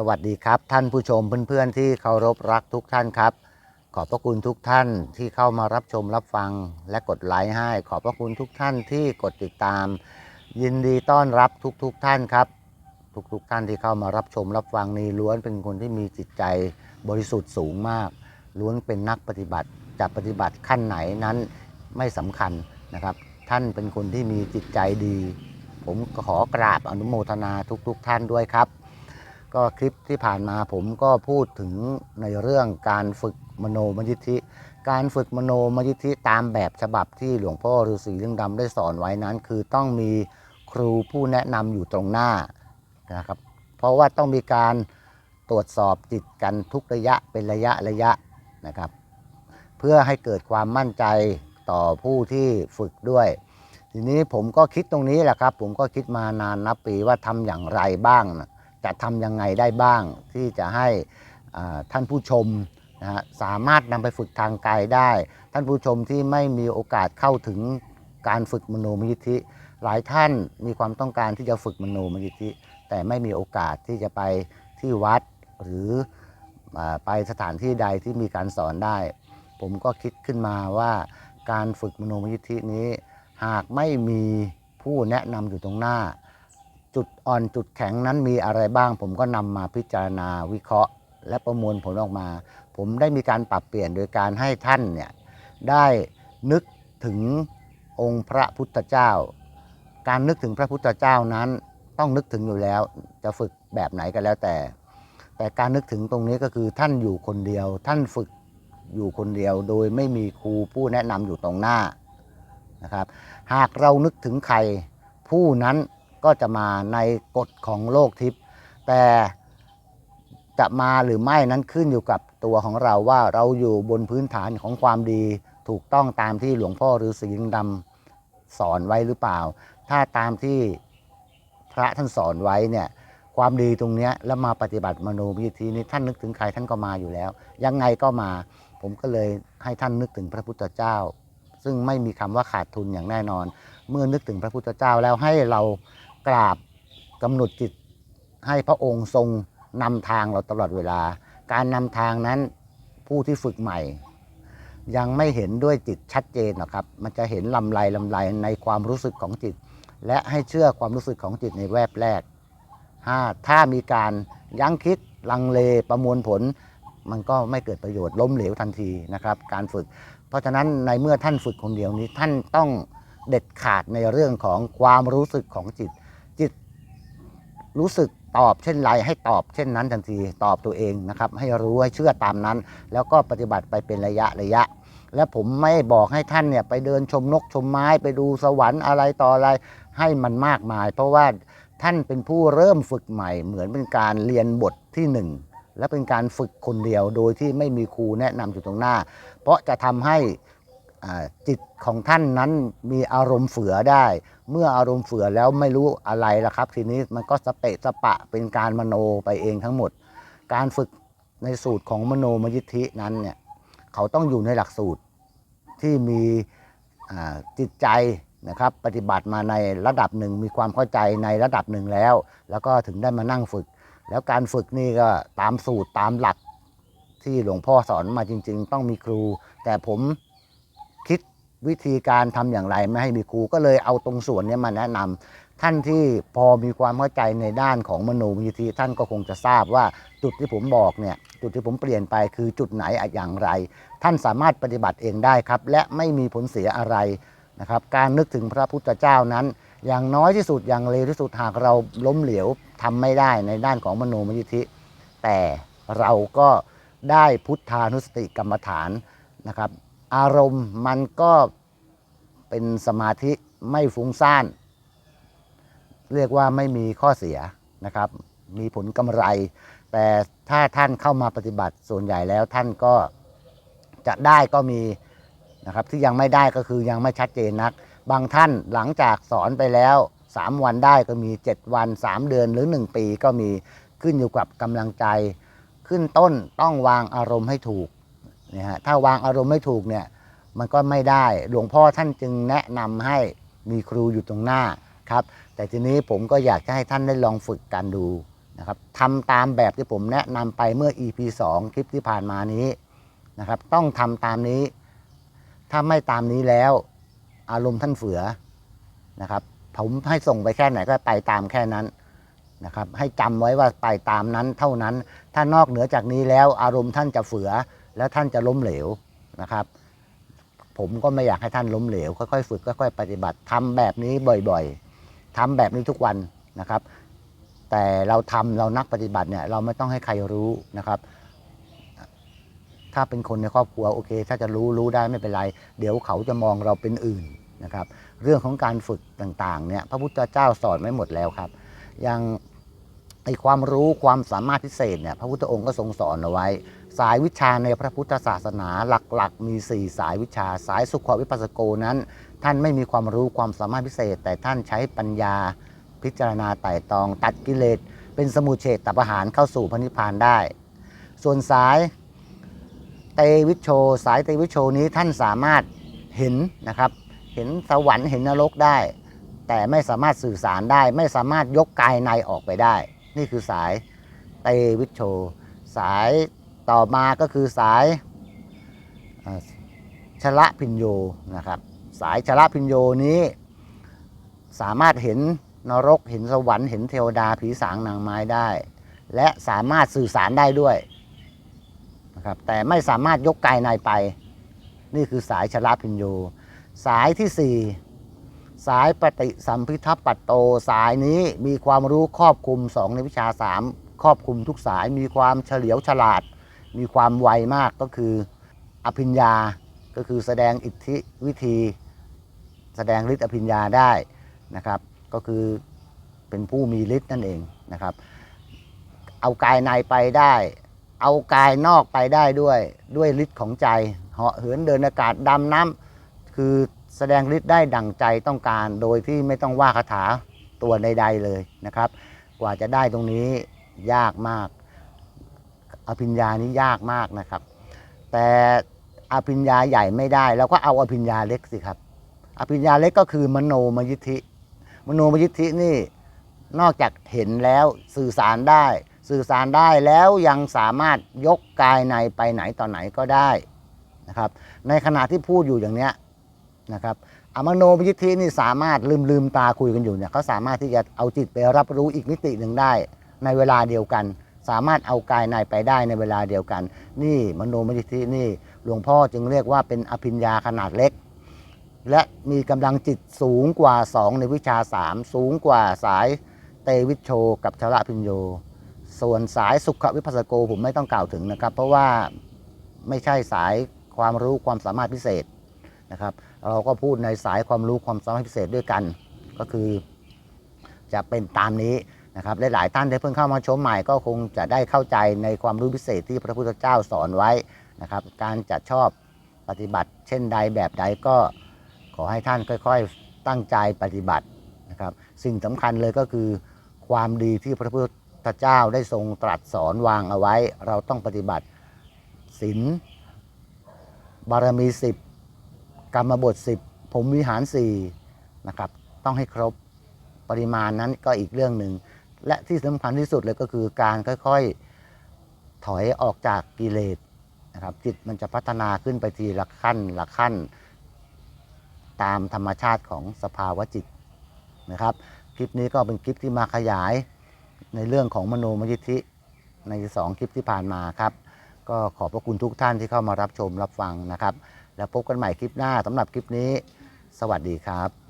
สวัสดีครับ ท่านผู้ชมเพื่อนๆที่เคารพรักทุกท่านครับ ขอบพระคุณทุกท่านที่เข้ามารับชมรับฟังและกดไลค์ให้ ขอบพระคุณทุกท่านที่กดติดตาม ยินดีต้อนรับทุกๆท่านครับ ทุกๆท่านที่เข้ามารับชมรับฟังนี้ล้วนเป็นคนที่มีจิตใจบริสุทธิ์สูงมาก ล้วนเป็นนักปฏิบัติจะปฏิบัติขั้นไหนนั้นไม่สำคัญนะครับ ท่านเป็นคนที่มีจิตใจดี ผมขอกราบอนุโมทนาทุกๆท่านด้วยครับ ก็คลิปที่ผ่านมาผมก็พูดถึงในเรื่องการฝึกมโนมยิทธิ การฝึกมโนมยิทธิตามแบบฉบับที่หลวงพ่อฤาษีเรื่องดำได้สอนไว้นั้น คือต้องมีครูผู้แนะนำอยู่ตรงหน้านะครับ เพราะว่าต้องมีการตรวจสอบจิตกันทุกระยะเป็นระยะระยะนะครับ เพื่อให้เกิดความมั่นใจต่อผู้ที่ฝึกด้วย ทีนี้ผมก็คิดตรงนี้แหละครับ ผมก็คิดมานานนับปีว่าทำอย่างไรบ้างนะ จะทำยังไงได้บ้าง ที่จะให้ท่านผู้ชมนะฮะสามารถนำไปฝึกทางกายได้ ท่านผู้ชมที่ไม่มีโอกาสเข้าถึงการฝึกมโนมยิทธิ หลายท่านมีความต้องการที่จะฝึกมโนมยิทธิ แต่ไม่มีโอกาสที่จะไปที่วัดหรืออไปสถานที่ใดที่มีการสอนได้ ผมก็คิดขึ้นมาว่าการฝึกมโนมยิทธินี้ หากไม่มีผู้แนะนำอยู่ตรงหน้า จุดอ่อนจุดแข็งนั้นมีอะไรบ้าง ผมก็นำมาพิจารณาวิเคราะห์ และประมวลผลออกมา ผมได้มีการปรับเปลี่ยนโดยการให้ท่านเนี่ยได้นึกถึงองค์พระพุทธเจ้า การนึกถึงพระพุทธเจ้านั้นต้องนึกถึงอยู่แล้ว จะฝึกแบบไหนก็แล้วแต่ แต่การนึกถึงตรงนี้ก็คือท่านอยู่คนเดียว ท่านฝึกอยู่คนเดียว โดยไม่มีครูผู้แนะนำอยู่ตรงหน้านะครับ หากเรานึกถึงใครผู้นั้น ก็จะมาในกฎของโลกทิพย์แต่จะมาหรือไม่นั้นขึ้นอยู่กับตัวของเราว่าเราอยู่บนพื้นฐานของความดีถูกต้องตามที่หลวงพ่อฤาษีลิงดำสอนไว้หรือเปล่า ถ้าตามที่พระท่านสอนไว้เนี่ยความดีตรงนี้แล้วมาปฏิบัติมโนวิธีนี้ท่านนึกถึงใครท่านก็มาอยู่แล้ว ยังไงก็มา ผมก็เลยให้ท่านนึกถึงพระพุทธเจ้า ซึ่งไม่มีคำว่าขาดทุนอย่างแน่นอน เมื่อนึกถึงพระพุทธเจ้าแล้วให้เรา กราบกำหนดจิตให้พระองค์ทรงนำทางเราตลอดเวลา การนำทางนั้นผู้ที่ฝึกใหม่ ยังไม่เห็นด้วยจิตชัดเจนหรอกครับ มันจะเห็นลำไรลำไรในความรู้สึกของจิต และให้เชื่อความรู้สึกของจิตในแวบแรก ถ้ามีการยั้งคิดลังเลประมวลผล มันก็ไม่เกิดประโยชน์ล้มเหลวทันทีนะครับ การฝึก เพราะฉะนั้นในเมื่อท่านฝึกคนเดียวนี้ท่านต้องเด็ดขาดในเรื่องของความรู้สึกของจิต รู้สึกตอบเช่นไรให้ตอบเช่นนั้นทันทีตอบตัวเองนะครับให้รู้ให้เชื่อตามนั้น แล้วก็ปฏิบัติไปเป็นระยะระยะ และผมไม่บอกให้ท่านเนี่ยไปเดินชมนกชมไม้ไปดูสวรรค์อะไรต่ออะไรให้มันมากมาย เพราะว่าท่านเป็นผู้เริ่มฝึกใหม่ เหมือนเป็นการเรียนบทที่หนึ่งและเป็นการฝึกคนเดียวโดยที่ไม่มีครูแนะนำอยู่ตรงหน้า เพราะจะทำให้ จิตของท่านนั้นมีอารมณ์เฝือได้ เมื่ออารมณ์เฝือแล้วไม่รู้อะไรละครับ ทีนี้มันก็สเปะสปะเป็นการมโนไปเองทั้งหมด การฝึกในสูตรของมโนมยิทธินั้นเนี่ยเขาต้องอยู่ในหลักสูตรที่มีจิตใจนะครับปฏิบัติมาในระดับหนึ่งมีความเข้าใจในระดับหนึ่งแล้ว แล้วก็ถึงได้มานั่งฝึก แล้วการฝึกนี่ก็ตามสูตรตามหลักที่หลวงพ่อสอนมาจริง ๆ ต้องมีครู แต่ผม วิธีการทำอย่างไรไม่ให้มีครูก็เลยเอาตรงส่วนนี้มาแนะนำท่านที่พอมีความเข้าใจในด้านของมโนวิธีท่านก็คงจะทราบว่าจุดที่ผมบอกเนี่ยจุดที่ผมเปลี่ยนไปคือจุดไหนอย่างไร ท่านสามารถปฏิบัติเองได้ครับ และไม่มีผลเสียอะไรนะครับการนึกถึงพระพุทธเจ้านั้น อย่างน้อยที่สุดอย่างเร็วที่สุดหากเราล้มเหลวทำไม่ได้ในด้านของมโนมยิทธิ แต่เราก็ได้พุทธานุสติกรรมฐานนะครับ อารมณ์มันก็เป็นสมาธิไม่ฟุ้งซ่าน เรียกว่าไม่มีข้อเสียนะครับ มีผลกำไร แต่ถ้าท่านเข้ามาปฏิบัติส่วนใหญ่แล้วท่านก็จะได้ก็มีนะครับที่ยังไม่ได้ก็คือยังไม่ชัดเจนนัก บางท่านหลังจากสอนไปแล้ว 3 วันได้ก็มี 7 วัน 3 เดือนหรือ 1 ปีก็มีขึ้นอยู่กับกำลังใจ ขึ้นต้นต้องวางอารมณ์ให้ถูก นะฮะถ้าวางอารมณ์ไม่ถูกเนี่ยมันก็ไม่ได้หลวงพ่อท่านจึงแนะนำให้มีครูอยู่ตรงหน้าครับ แต่ทีนี้ผมก็อยากจะให้ท่านได้ลองฝึกกันดูนะครับทำตามแบบที่ผมแนะนำไปเมื่อ EP 2 คลิปที่ผ่านมานี้นะครับ ต้องทำตามนี้ ถ้าไม่ตามนี้แล้ว อารมณ์ท่านเฟือนะครับ ผมให้ส่งไปแค่ไหนก็ไปตามแค่นั้นนะครับ ให้จำไว้ว่าไปตามนั้นเท่านั้น ถ้านอกเหนือจากนี้แล้วอารมณ์ท่านจะเฟือ แล้วท่านจะล้มเหลวนะครับ ผมก็ไม่อยากให้ท่านล้มเหลว ค่อยๆฝึกค่อยๆปฏิบัติทำแบบนี้บ่อยๆทำแบบนี้ทุกวันนะครับ แต่เราทำเรานักปฏิบัติเนี่ยเราไม่ต้องให้ใครรู้นะครับถ้าเป็นคนในครอบครัวโอเค ถ้าจะรู้รู้ได้ไม่เป็นไร เดี๋ยวเขาจะมองเราเป็นอื่นนะครับ เรื่องของการฝึกต่างๆเนี่ยพระพุทธเจ้าสอนไว้หมดแล้วครับ อย่าง ไอความรู้ความสามารถพิเศษเนี่ยพระพุทธองค์ก็ทรงสอนเอาไว้ สายวิชาในพระพุทธศาสนาหลักๆ มี 4 สายวิชาสายสุขวิปัสสโกนั้น ท่านไม่มีความรู้ความสามารถพิเศษ แต่ท่านใช้ปัญญา พิจารณาไต่ตอง ตัดกิเลสเป็นสมุเฉตตับอาหารเข้าสู่พระนิพพานได้ ส่วนสายเตวิชโช สายเตวิชโชนี้ท่านสามารถเห็นนะครับเห็นสวรรค์เห็นนรกได้ แต่ไม่สามารถสื่อสารได้ ไม่สามารถยกกายในออกไปได้ นี่คือสายเตวิชโช สายต่อมาก็คือสายชละพิญโยนะครับ สายชละพิญโยนี้สามารถเห็นนรกเห็นสวรรค์เห็นเทวดาผีสางนางไม้ได้ และสามารถสื่อสารได้ด้วยนะครับแต่ไม่สามารถยกกายในไป นี่คือสายชละพิญโย สายที่สี่ สายปฏิสัมพิทัปปัตโตสายนี้มีความรู้ครอบคลุมสองในวิชาสามครอบคลุมทุกสายมีความเฉลียวฉลาด มีความไวมากก็คืออภิญญาก็คือแสดงอิทธิวิธี แสดงฤทธิอภิญญาได้นะครับ ก็คือเป็นผู้มีฤทธิ์นั่นเองนะครับ เอากายในไปได้ เอากายนอกไปได้ด้วยด้วยฤทธิ์ของใจเหาะเหินเดินอากาศดำน้ำคือ แสดงฤทธิ์ได้ดั่งใจต้องการ โดยที่ไม่ต้องว่าคาถาตัวใดๆเลยนะครับ กว่าจะได้ตรงนี้ยากมาก อภิญญานี้ยากมากนะครับ แต่อภิญญาใหญ่ไม่ได้เราก็เอาอภิญญาเล็กสิครับ อภิญญาเล็กก็คือมโนมยิทธิ มโนมยิทธินี่นอกจากเห็นแล้วสื่อสารได้ สื่อสารได้แล้วยังสามารถยกกายในไปไหนต่อไหนก็ได้นะครับ ในขณะที่พูดอยู่อย่างเนี้ย นะครับอมโนมยิทธินี่สามารถลืมลืมตาคุยกันอยู่เนี่ยเขาสามารถที่จะเอาจิตไปรับรู้อีกมิติหนึ่งได้ ในเวลาเดียวกัน สามารถเอากายในไปได้ในเวลาเดียวกัน นี่มโนมยิทธินี่หลวงพ่อจึงเรียกว่าเป็นอภิญญาขนาดเล็ก และมีกำลังจิตสูงกว่า 2 ในวิชา 3 สูงกว่าสายเตวิชโช กับชละพิญโย ส่วนสายสุขวิปัสสโกผมไม่ต้องกล่าวถึงนะครับ เพราะว่าไม่ใช่สายความรู้ความสามารถพิเศษ นะครับ เราก็พูดในสายความรู้ความสามารถพิเศษด้วยกัน ก็คือ จะเป็นตามนี้นะครับหลายๆท่านที่เพิ่งเข้ามาชมใหม่ก็คงจะได้เข้าใจในความรู้พิเศษที่พระพุทธเจ้าสอนไว้นะครับ การจะชอบปฏิบัติ เช่นใดแบบใดก็ขอให้ท่านค่อยๆตั้งใจปฏิบัตินะครับ สิ่งสำคัญเลยก็คือ ความดีที่พระพุทธเจ้าได้ทรงตรัสสอนวางเอาไว้ เราต้องปฏิบัติศีลบารมีสิบ กรรมบทสิบผมวิหารสี่นะครับต้องให้ครบปริมาณนั้นก็อีกเรื่องหนึ่ง และที่สำคัญที่สุดเลยก็คือการค่อยๆ ถอยออกจากกิเลสนะครับจิตมันจะพัฒนาขึ้นไปทีละขั้นละขั้น ตามธรรมชาติของสภาวะจิตนะครับ คลิปนี้ก็เป็นคลิปที่มาขยายในเรื่องของมโนมยิทธิในสองคลิปที่ผ่านมาครับ ก็ขอบพระคุณทุกท่านที่เข้ามารับชมรับฟังนะครับ แล้วพบกันใหม่คลิปหน้าสำหรับคลิปนี้ สวัสดีครับ